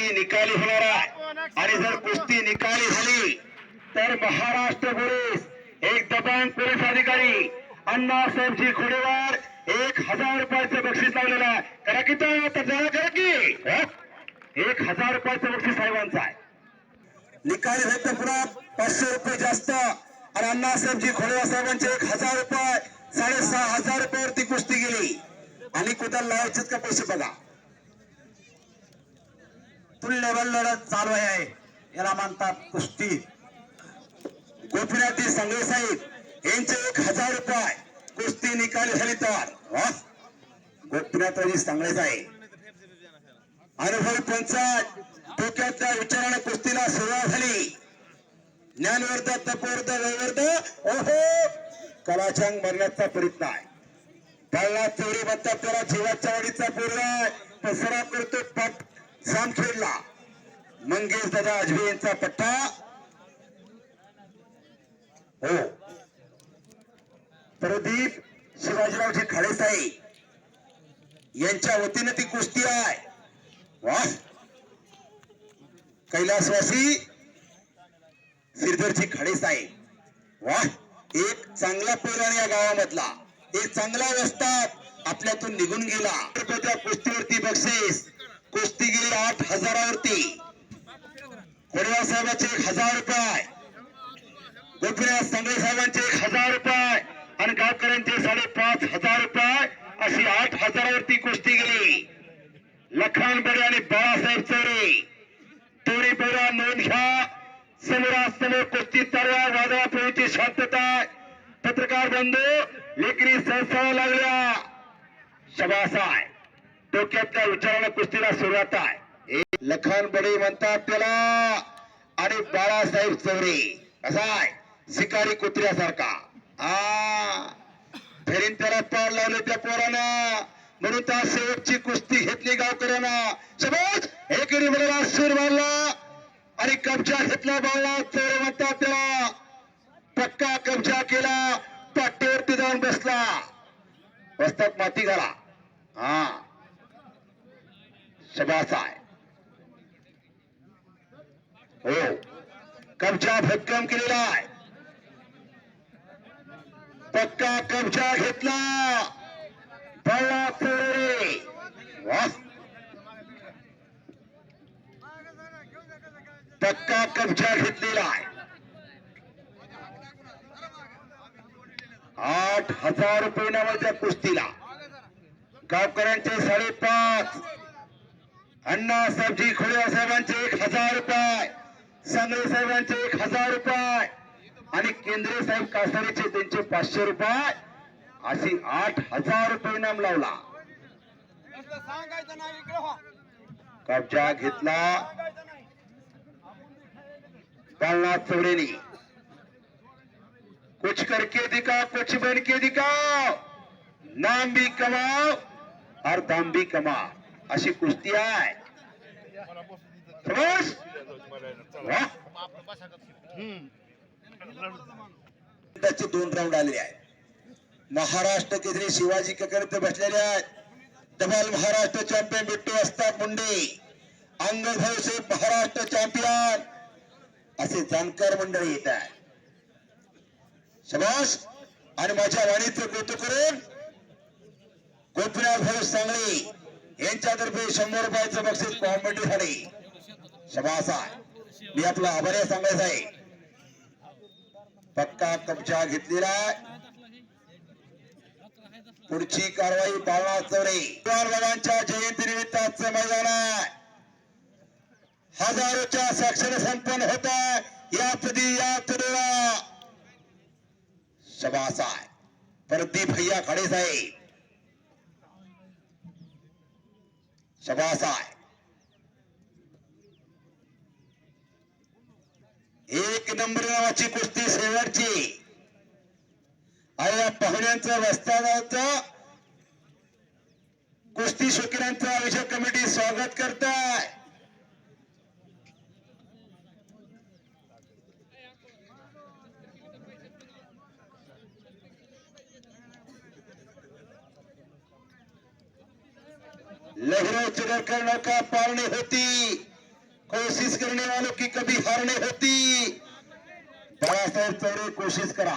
कुस्ती निकाली होणार आहे. आणि जर कुस्ती निकाली झाली तर महाराष्ट्र पोलीस एक दबांग पोलीस अधिकारी अण्णासाहेबजी खोडेवार एक हजार रुपयाचं बक्षीस लावलेलं आहे. करा की करा की. एक हजार रुपयाचं बक्षीस साहेबांचं आहे. निकाली होत पुन्हा पाचशे रुपये जास्त. आणि अण्णासाहेबजी खोडेवार साहेबांचे एक हजार रुपये साडेसहा हजार रुपयावरती कुस्ती गेली. आणि कुठं लावायचे का पैसे बघा. तुल्यबल लढत चालू आहे. याला म्हणतात कुस्ती. गोपीनाथी संघे साहेब यांचे एक हजार रुपये कुस्ती निकाली झाली तर. गोपीनाथजी सांगळे साहेब अनुभवी पंचायत डोक्यातल्या विचाराने कुस्तीला सुरुवात झाली. ज्ञानवर्ध तपवर्ध वैवर्ध ओहो! कलाचांग मरण्याचा प्रयत्न आहे. त्याला चोरी बत्ता त्याला जीवाच्या वाडीचा पूर्ण पसरा करतो पट जामखेडला. मंगेश दादा आजबे यांचा पट्टा. हो. प्रदीप शिवाजीरावजी खाडेसाई यांच्या वतीने ती कुस्ती आहे. वा. कैलासवासी श्रीधरजी खाडेसाई वा. एक चांगला पैलवान या गावामधला. एक चांगला वस्ताद आपल्यातून निघून गेला. कुस्तीवरती बक्षीस. कुस्तीगिरी आठ हजारावरती. कोडवा साहेबांचे एक हजार रुपये. गोपीनाथ सांगळे साहेबांचे एक हजार रुपये. आणि गावकऱ्यांचे साडेपाच हजार रुपये. अशी आठ हजारावरती कुस्ती गेली लखन बडे आणि बाळासाहेब चौरे. तोरी पैरा नोंद घ्या. समोरासमोर कुस्ती तलवार वादळापूर्वीची शांतता पत्रकार बंधू लेकरी संस्था लागल्या. शबासाय डोक्यातल्या विचाराने कुस्तीला सुरुवात आहे. लखन बडे म्हणतात त्याला. आणि बाळासाहेब चौरे. कसा आहे. शिकारी कुत्र्यासारखा. आ फेरीन त्याला पार लावले त्या पोरानं. म्हणून त्या शेवटची कुस्ती घेतली गावकऱ्यांना. समज एकेरी मला सूर मारला आणि कब्जा घेतला बाळला. चोर म्हणतात त्याला. पक्का कब्जा केला. पाट्यावरती जाऊन बसला. बसतात माती घाला. हा. शबास आहे. हो कब्जा भक्कम केलेला आहे. पक्का कब्जा घेतला. पळला चोरे पक्का कब्जा घेतलेला आहे. आठ हजार रुपये नावाच्या कुस्तीला. गावकऱ्यांचे साडेपाच. अण्णासाहेबजी खोड्या साहेबांचे एक हजार रुपये. सांगळे साहेबांचे एक हजार रुपये. आणि केंद्रीय साहेब कासारीचे त्यांचे पाचशे रुपये. अशी आठ हजार रुपये इनाम लावला. कब्जा घेतला. बालनाथ नाही चौरेनी कुछ करके दिखाओ कुछ बन के. दिखाओ नाम भी कमाओ और दाम भी कमाओ अशी कुस्ती आहे. त्याचे दोन राऊंड आलेले आहेत. महाराष्ट्र केसरी शिवाजी ककड बसलेले आहेत. डबल महाराष्ट्र चॅम्पियन बिट्टू असतात मुंडे. अंगद महाराष्ट्र चॅम्पियन असे जाणकार मंडळी येत आहे शबाश आणि माझ्या वाणीचं कौतुक करून गोपीनाथ भाऊ सांगली यांच्यातर्फे शंभर रुपयाचं बक्षीस कॉमेडी झाले. मी आपला आभारी सांगायचं आहे. पक्का कब्जा घेतलेला पुढची कारवाई बाळा चौरे. बाबांच्या जयंतीनिमित्ताचं मैदान हजारोच्या साक्षर संपन्न होत. या पदी या तुरेला शबास प्रदीप भैया खडे साहेब शबास एक नंबर नावाची कुस्ती शेवटची. आणि या पाहुण्यांचं वस्तादाचं कुस्ती शौकीनांचं आयोजक कमिटी स्वागत करताय. लहरों चढ़ चिरकर नौका पारणी होती। कोशिश करने वालों की कभी हार नहीं होती बाळासाहेब चौरे कोशिश करा।